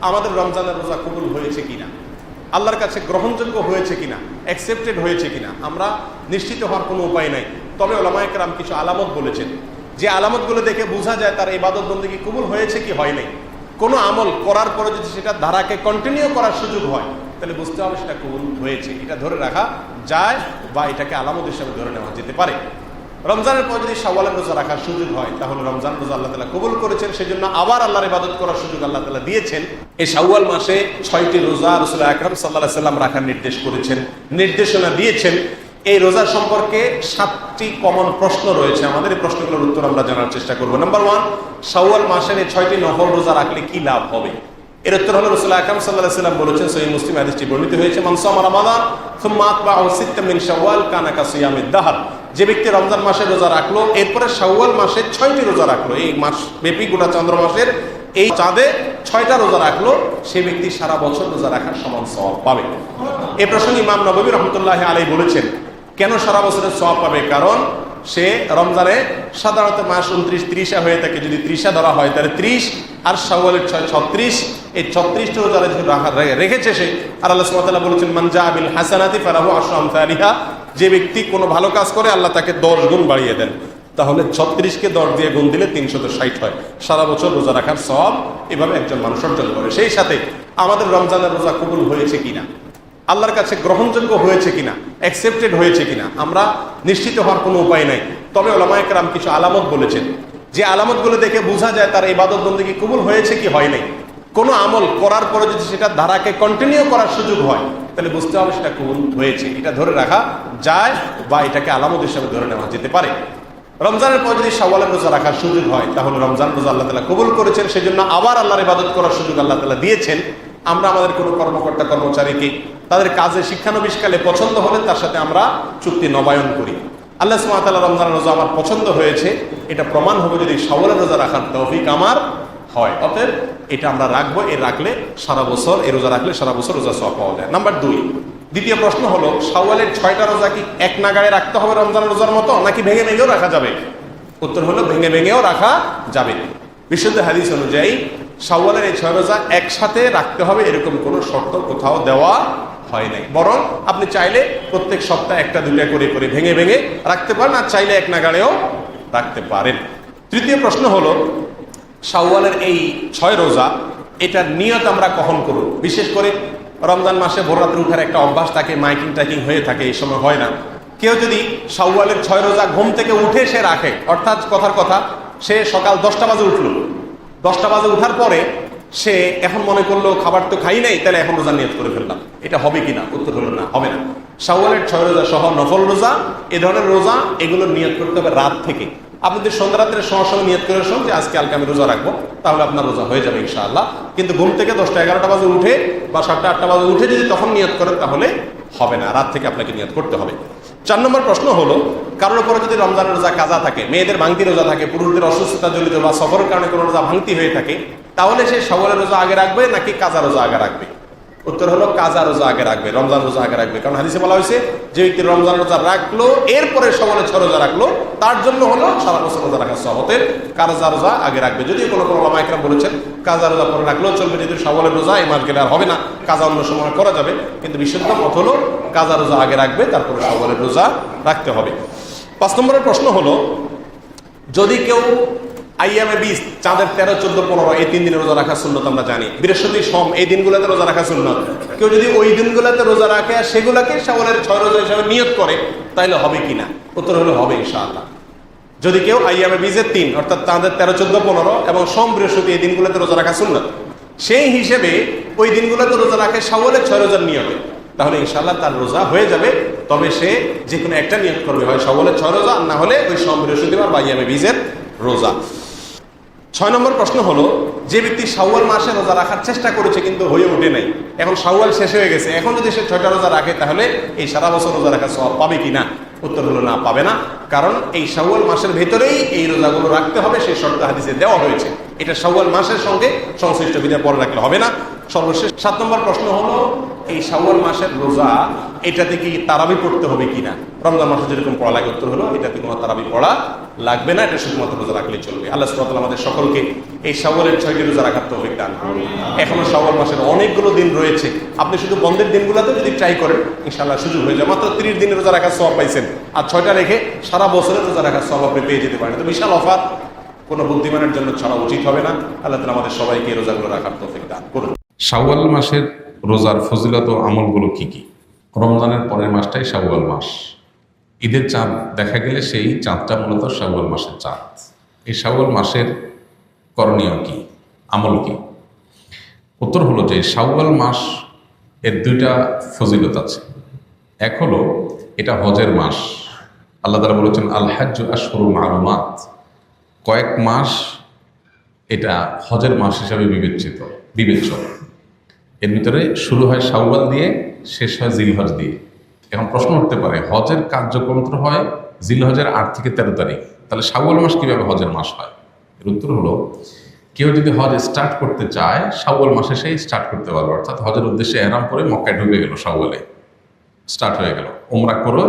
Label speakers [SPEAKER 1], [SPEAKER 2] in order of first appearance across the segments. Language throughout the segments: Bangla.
[SPEAKER 1] আমাদের রমজানের রোজা কবুল হয়েছে কিনা? আল্লাহর কাছে গ্রহণযোগ্য হয়েছে কিনা? অ্যাকসেপ্টেড হয়েছে কিনা? আমরা নিশ্চিত হওয়ার কোনো উপায় নাই। তবে ওলামায়করাম কিছু আলামত বলেছেন। যে আলামতগুলো দেখে বোঝা যায় তার ইবাদত বন্দী কবুল হয়েছে কি হয় নাই। কোনো আমল করার পরে যদি সেটা ধারাকে কন্টিনিউ করার সুযোগ হয়, তাহলে বুঝতে হবে সেটা কবুল হয়েছে। এটা ধরে রাখা যায় বা এটাকে আলামত হিসাবে ধরে নেওয়া যেতে পারে। রমজানের পর যদি শাওয়ালের রোজা রাখার সুযোগ হয়, তাহলে রমজান রোজা আল্লাহ তালা কবুল করেছেন। সেই জন্য আবার আল্লাহর ইবাদত করার সুযোগ আল্লাহ তালা দিয়েছেন। এই শাওয়াল মাসে ছয়টি রোজা রসুল আকরম সাল্লাহ সাল্লাম রাখার নির্দেশ করেছেন, নির্দেশনা দিয়েছেন। এই রোজা সম্পর্কে সাতটি কমন প্রশ্ন রয়েছে। আমাদের এই প্রশ্নগুলোর উত্তর আমরা জানার চেষ্টা করব। নাম্বার ওয়ান শাওয়াল মাসের এই ছয়টি নফল রোজা রাখলে কি লাভ হবে? এর উত্তর হলো রসুল আকরম সাল্লাহ সাল্লাম বলেছেন সহি মুসলিম হাদিসটি বর্ণিত হয়েছে মানসাম রমাদান, সুম্মা আতবাহু সিত্তাম মিন শাওয়াল কানা কা সিয়ামিদ যে ব্যক্তি রমজান মাসে রোজা রাখল, এরপরে শাওয়াল মাসে ছয়টি রোজা রাখল। এই মাস ব্যাপী গোটা চন্দ্র মাসের এই চাঁদে ছয়টা রোজা রাখল সেই ব্যক্তি সারা বছর রোজা রাখার সমান সওয়াব পাবে। এ প্রসঙ্গে ইমাম নবী রহমতুল্লাহ আলাই বলেছেন, কেন সারা বছরের সওয়াব পাবে? কারণ সে রমজানে সাধারণত মাস উনত্রিশ ত্রিশা হয়ে থাকে, যদি ত্রিশা ধরা হয়, তাহলে ত্রিশ, আর শাওয়ালের ছয় ছত্রিশ, এই ছত্রিশটা রোজা রেখেছে সে। আর আল্লাহ সুবহানাহু বলেছেন মানজা আবিল হাসানাতি ফালাহু আশরু আমসালিহা যে ব্যক্তি কোনো ভালো কাজ করে, আল্লাহ তাকে দশ গুণ বাড়িয়ে দেন। তাহলে ছত্রিশকে দশ দিয়ে গুণ দিলে তিনশত ষাট হয়। সারা বছর রোজা রাখার সব এভাবে একজন মানুষ অর্জন করে। সেই সাথে আমাদের রমজানের রোজা কবুল হয়েছে কিনা? আল্লাহর কাছে গ্রহণযোগ্য হয়েছে কিনা? অ্যাকসেপ্টেড হয়েছে কিনা? আমরা নিশ্চিত হওয়ার কোনো উপায় নাই। তবে ওলামায়করাম কিছু আলামত বলেছেন। যে আলামতগুলো দেখে বোঝা যায় তার ইবাদত বন্দী কবুল হয়েছে কি হয় নাই। কোনো আমল করার পরে যদি সেটা ধারাকে কন্টিনিউ করার সুযোগ হয়, তাহলে বুঝতে হবে সেটা কবুল হয়েছে। এটা ধরে রাখা যায় বা এটাকে আলামত হিসাবে ধরে নেওয়া যেতে পারে। রমজানের পর যদি শাওয়ালের রোজা রাখার সুযোগ হয়, তাহলে রমজান রোজা আল্লাহ তালা কবুল করেছেন। সেই জন্য আবার আল্লাহর ইবাদত করার সুযোগ আল্লাহ তালা দিয়েছেন। আমরা আমাদের কোনো কর্মকর্তা, কর্মচারীকে তাদের কাজে শিক্ষানবিষ্কালে পছন্দ হলে তার সাথে আমরা চুক্তি নবায়ন করি। আল্লাহ সুমাতাল্লাহ রমজান রোজা আমার পছন্দ হয়েছে। এটা প্রমাণ হবে যদি শাওয়ালের রোজা রাখার তৌফিক আমার হয়। অতএব এটা আমরা রাখব, এ রাখলে সারা বছর এই রোজা রাখলে সারা বছর রোজা সব পাওয়া যায়। নাম্বার দুই দ্বিতীয় প্রশ্ন হলো, শাওয়ালের ছয়টা রোজা কি এক নাগাড়ে রাখতে হবে রমজান রোজার মতো, নাকি ভেঙে ভেঙেও রাখা যাবে? উত্তর হলো, ভেঙে ভেঙেও রাখা যাবে। বিশুদ্ধ হাদিস অনুযায়ী সাওয়ালের এই ছয় রোজা একসাথে রাখতে হবে এরকম কোনো শর্ত কোথাও দেওয়া হয় নাই। বরং আপনি চাইলে প্রত্যেক সপ্তাহে একটা, দুইটা করে করে ভেঙে ভেঙে রাখতে পারেন, আর চাইলে এক নাগাড়েও রাখতে পারেন। তৃতীয় প্রশ্ন হলো, শাওয়ালের এই ছয় রোজা, এটার নিয়ত আমরা কখন করব? বিশেষ করে রমজান মাসে ভোররাত্রে উঠার একটা অভ্যাস থাকে, মাইকিং টাইকিং হয়ে থাকে, এই সময় হয় না। কেউ যদি শাওয়ালের ছয় রোজা ঘুম থেকে উঠে সে রাখে, অর্থাৎ কথার কথা, সে সকাল দশটা বাজে উঠল। দশটা বাজে উঠার পরে সে এখন মনে করল, খাবার তো খাই নাই, তাহলে এখন রোজা নিয়ত করে ফেললাম। এটা হবে কিনা উত্তর হলো না, হবে না। শাওয়ালের ছয় রোজা সহ নফল রোজা, এ ধরনের রোজা এগুলো নিয়ত করতে হবে রাত থেকে। আপনি যদি সন্ধ্যা রাত্রে সঙ্গে সঙ্গে নিয়ত করে শোন যে আজকে কালকে আমি রোজা রাখব, তাহলে আপনার রোজা হয়ে যাবে ইনশাআল্লাহ। কিন্তু ঘুম থেকে দশটা এগারোটা বাজে উঠে বা সাতটা আটটা বাজে উঠে যদি তখন নিয়ত করেন, তাহলে হবে না। রাত থেকে আপনাকে নিয়ত করতে হবে। চার নম্বর প্রশ্ন হলো, কারোর উপরে যদি রমজানের রোজা কাজা থাকে, মেয়েদের ভাঙতি রোজা থাকে, পুরুষদের অসুস্থতা জড়িত বা সফরের কারণে কোনো রোজা ভাঙতি হয়ে থাকে, তাহলে সে সবরের রোজা আগে রাখবে নাকি কাজা রোজা আগে রাখবে? উত্তর হলো কাজা রোজা আগে রাখবে, রমজান রোজা আগে রাখবে। কারণ হাদিসে বলা হয়েছে, যে ব্যক্তি রমজান রোজা রাখল, এরপরে সবলে ছ রোজা রাখল, তার জন্য হলো সারা বছর রোজা রাখার সহতের কাজা রোজা আগে রাখবে। যদি কোনো কোনো লামাইকরাম বলেছেন, কাজা রোজা পরে রাখলেও চলবে যদি সবলের রোজা, এই মাস গেলে আর হবে না, কাজা অন্য সময় করা যাবে। কিন্তু বিশুদ্ধ মত হলো কাজা রোজা আগে রাখবে, তারপরে সবলের রোজা রাখতে হবে। পাঁচ নম্বরের প্রশ্ন হলো, যদি কেউ আইয়ামে বিশ চাঁদের তেরো, চোদ্দ, পনেরো, এই তিন দিনে রোজা রাখা সুন্নত আমরা জানি। বৃহস্পতি সোম, এই দিনগুলোতে রোজা রাখা সুন্নত। কেউ যদি ওই দিনগুলোতে রোজা রাখে আর সেগুলোকে সাবলের ছয় রোজা হিসাবে নিয়ত করে তাহলে হবে কিনা উত্তর হলে হবে ইনশাআল্লাহ। যদি কেউ আইয়ামে বীজের তিন, অর্থাৎ চাঁদের তেরো, চোদ্দ, পনেরো এবং সোম, বৃহস্পতি এই দিনগুলোতে রোজা রাখা সুন্নত, সেই হিসেবে ওই দিনগুলোতে রোজা রাখে সাবলের ছয় রোজার নিয়তে। তাহলে ইনশাল্লাহ তার রোজা হয়ে যাবে, তবে সে যে কোনো একটা নিয়ত করবে, হয় সবলের ছয় রোজা, না হলে ওই সোম, বৃহস্পতিবার বা ইয়ামে বীজের রোজা। ছয় নম্বর প্রশ্ন হলো, যে ব্যক্তি শাওয়াল মাসে রোজা রাখার চেষ্টা করেছে কিন্তু হয়ে ওঠে নাই। এখন শাওয়াল শেষ হয়ে গেছে। এখন যদি সে ছয়টা রোজা রাখে, তাহলে এই সারা বছর রোজা রাখার সব পাবে কি না? উত্তর হলো না, পাবে না। কারণ এই শাওয়াল মাসের ভেতরেই এই রোজাগুলো রাখতে হবে, সেই শর্ত হাদিসে দেওয়া হয়েছে। এটা শাওয়াল মাসের সঙ্গে সংশ্লিষ্ট বিধায় পরে রাখলে হবে না। সর্বশেষ সাত নম্বর প্রশ্ন হলো, এই শাওয়াল মাসের রোজা এটাতে কি তারাবি পড়তে হবে কিনা রমজান মাসে যেরকম পড়া লাগে, উত্তর হলো, এটাতে কোনো তারাবি পড়া লাগবে না, এটা শুধুমাত্র রোজা রাখলেই চলবে। আল্লাহ সুবাহ আমাদের সকলকে এই শাওয়ালের ছয়টি রোজা রাখার তৌফিক দান এখনও শাওয়াল মাসের অনেকগুলো দিন রয়েছে। আপনি শুধু বন্ধের দিনগুলোতে যদি ট্রাই করেন, ইনশাআল্লাহ সুযোগ হয়ে যায়। মাত্র তিরিশ দিনের রোজা রাখার সব পাইছেন। আর ছয়টা রেখে সারা বছরের রোজা রাখার সব আপনি পেয়ে যেতে পারেন। তো বিশাল অফার, কোনো বুদ্ধিমানের জন্য ছাড়া উচিত হবে না। আল্লাহ তালা আমাদের সবাইকে রোজাগুলো রাখার তৌফিক দান করুন।
[SPEAKER 2] শাওয়াল মাসের রোজার ফজিলত আমলগুলো কি কি? রমজানের পরের মাসটাই শাওয়াল মাস। ঈদের চাঁদ দেখা গেলে সেই চাঁদটা মূলত শাওয়াল মাসের চাঁদ। এই শাওয়াল মাসের করণীয় কি? আমল কি? উত্তর হলো যে শাওয়াল মাস এর দুইটা ফজিলত আছে। এক হলো এটা হজের মাস। আল্লাহ তালা বলেছেন, আল হাজ্জ আশহরু মালুমাত কয়েক মাস এটা হজের মাস হিসাবে বিবেচিত, বিবেচ্য। এর ভিতরে শুরু হয় শাওয়াল দিয়ে, শেষ হয় জিলহজ দিয়ে। এখন প্রশ্ন উঠতে পারে, হজের কার্যক্রম তো হয় জিল হজের আট থেকে তেরো তারিখ। তাহলে শাওয়াল মাস কীভাবে হজের মাস হয়? এর উত্তর হলো, কেউ যদি হজ স্টার্ট করতে চায়, শাওয়াল মাসে সেই স্টার্ট করতে পারবে। অর্থাৎ হজের উদ্দেশ্যে এরাম করে মক্কায় ঢুকে গেল শাওয়ালে। স্টার্ট হয়ে গেল। ওমরা করো,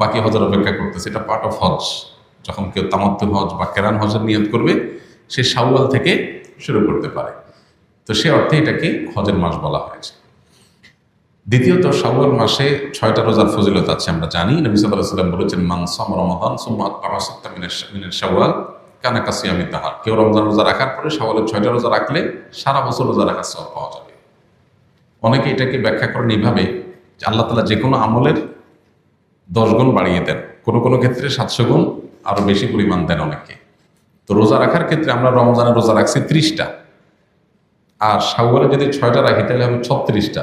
[SPEAKER 2] বাকি হজের অপেক্ষা করতেছে। এটা পার্ট অফ হজ। যখন কেউ তামাত্ম হজ বা কেরান হজের নিয়ত করবে, সে শাওয়াল থেকে শুরু করতে পারে। তো সে অর্থে এটাকে হজের মাস বলা হয়েছে। দ্বিতীয়ত, শাওয়াল মাসে ছয়টা রোজার ফজিলত আছে, আমরা জানি। নবী সাল্লাহ সাল্লাম বলেছেন মানসাম রমাদান সুম্মাত পামাসত্তা মিনের শাওয়াল, কানা কাসিয়ামি তাহার। কেউ রমজান রোজা রাখার পরে শাওয়ালের ছয়টা রোজা রাখলে সারা বছর রোজা রাখার সব পাওয়া যাবে। অনেকে এটাকে ব্যাখ্যা করেন এইভাবে, যে আল্লাহ তালা যে কোনো আমলের দশ গুণ বাড়িয়ে দেন। কোনো কোনো ক্ষেত্রে সাতশো গুণ আরও বেশি পরিমাণ দেন অনেকে। তো রোজা রাখার ক্ষেত্রে আমরা রমজানের রোজা রাখছি ত্রিশটা। আর শাওয়ালে যদি ছয়টা রাখি, তাহলে হবে ছত্রিশটা।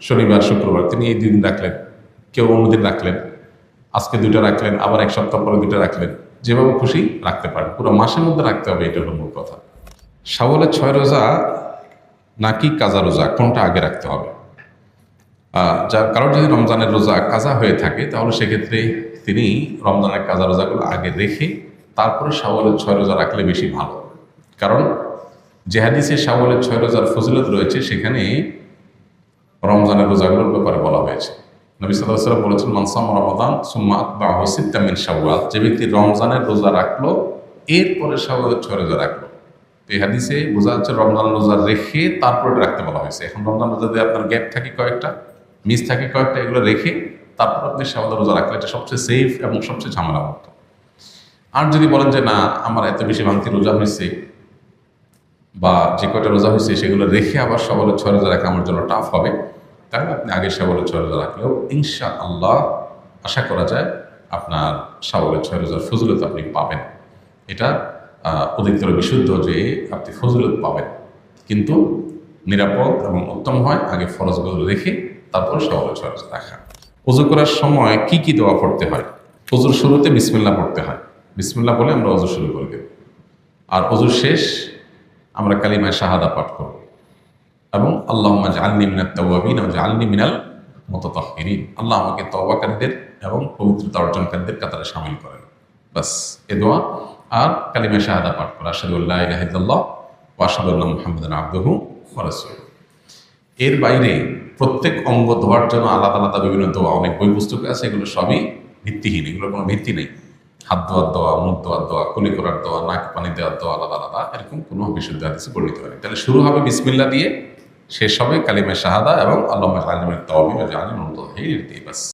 [SPEAKER 2] শনিবার, শুক্রবার, তিনি এই দুই দিন রাখলেন। কেউ অন্যদিন রাখলেন। আজকে দুইটা রাখলেন, আবার এক সপ্তাহ পরে দুইটা রাখলেন। যেভাবে খুশি রাখতে পারেন। পুরো মাসের মধ্যে রাখতে হবে এটা হলো মূল কথা। শাওয়ালের ছয় রোজা নাকি কাজা রোজা? কোনটা আগে রাখতে হবে? যার কারোর যদি রমজানের রোজা কাজা হয়ে থাকে, তাহলে সেক্ষেত্রে তিনি রমজানের কাজা রোজাগুলো আগে রেখে তারপরে শাওয়ালের ছয় রোজা রাখলে বেশি ভালো। কারণ যে হাদিসে শাওয়ালের ছয় রোজার ফজিলত রয়েছে, সেখানে রমজানের রোজাগুলোর ব্যাপারে বলা হয়েছে। নবী সাল্লাম বলেছেন মানসাম রমাদান, সুম্মা বা হসিদ্দামিন শাওয়াল। যে ব্যক্তি রমজানের রোজা রাখল, এরপরে শাওয়ালের ছয় রোজা রাখল। এই হাদিসে বোঝা যাচ্ছে রমজান রোজা রেখে তারপরে রাখতে বলা হয়েছে। এখন রমজান রোজা যদি আপনার গ্যাপ থাকে কয়েকটা, মিস থাকে কয়েকটা, এগুলো রেখে তারপর আপনি শাওয়ালের রোজা রাখলে এটা সবচেয়ে সেফ এবং সবচেয়ে ঝামেলা মুক্ত আর যদি বলেন যে, না, আমার এত বেশি ভাঙতি রোজা হয়েছে বা যে কয়টা রোজা হয়েছে সেগুলো রেখে আবার সবলের ছয় রোজা রাখা আমার জন্য টাফ হবে। তাহলে আপনি আগে সবলের ছয় রাখলেও ইনশা আল্লাহ আশা করা যায় আপনার সবলের ছয় রোজার ফজিলত আপনি পাবেন। এটা অধিকতর বিশুদ্ধ যে আপনি ফজলত পাবেন। কিন্তু নিরাপদ এবং উত্তম হয় আগে ফরজগুলো রেখে তারপর সবলের ছয় রোজা রাখা। উজু করার সময় কি কি দোয়া পড়তে হয়? উজুর শুরুতে বিসমিল্লা পড়তে হয়। বিসমিল্লা বলে আমরা অজু শুরু করে দেব। আর অজুর শেষ আমরা কালিমায় শাহাদা পাঠ করব। এবং আল্লাহ জালনি মিনাল তাওয়াবিন এবং জালনি মিনাল মততাহিরিন। আল্লাহ আমাকে তওবাকারীদের এবং পবিত্রতা অর্জনকারীদের কাতারে সামিল করেন। বাস, এ দোয়া আর কালিমায় শাহাদা পাঠ করা। ইল্লাল্লাহ ওয়া আশহাদু আন্না মুহাম্মাদান আবদুহু ওয়া রাসূলুহু। এর বাইরে প্রত্যেক অঙ্গ ধোয়ার জন্য আলাদা আলাদা বিভিন্ন দোয়া, অনেক বই পুস্তক আছে, এগুলো সবই ভিত্তিহীন, এগুলোর কোনো ভিত্তি নেই। হাত ধোয়ার দোয়া, মুখ ধোয়ার দোয়া, কুলি করার দোয়া, নাক পানি দেওয়ার দোয়া, আলাদা আলাদা, এরকম কোনো বিশুদ্ধ হাদিসে বর্ণিত হয় তাহলে শুরু হবে বিসমিল্লা দিয়ে শেষ হবে কালিমা শাহাদা এবং আল্লাহ আলমের তহবিল বা জালিম দিয়ে বাস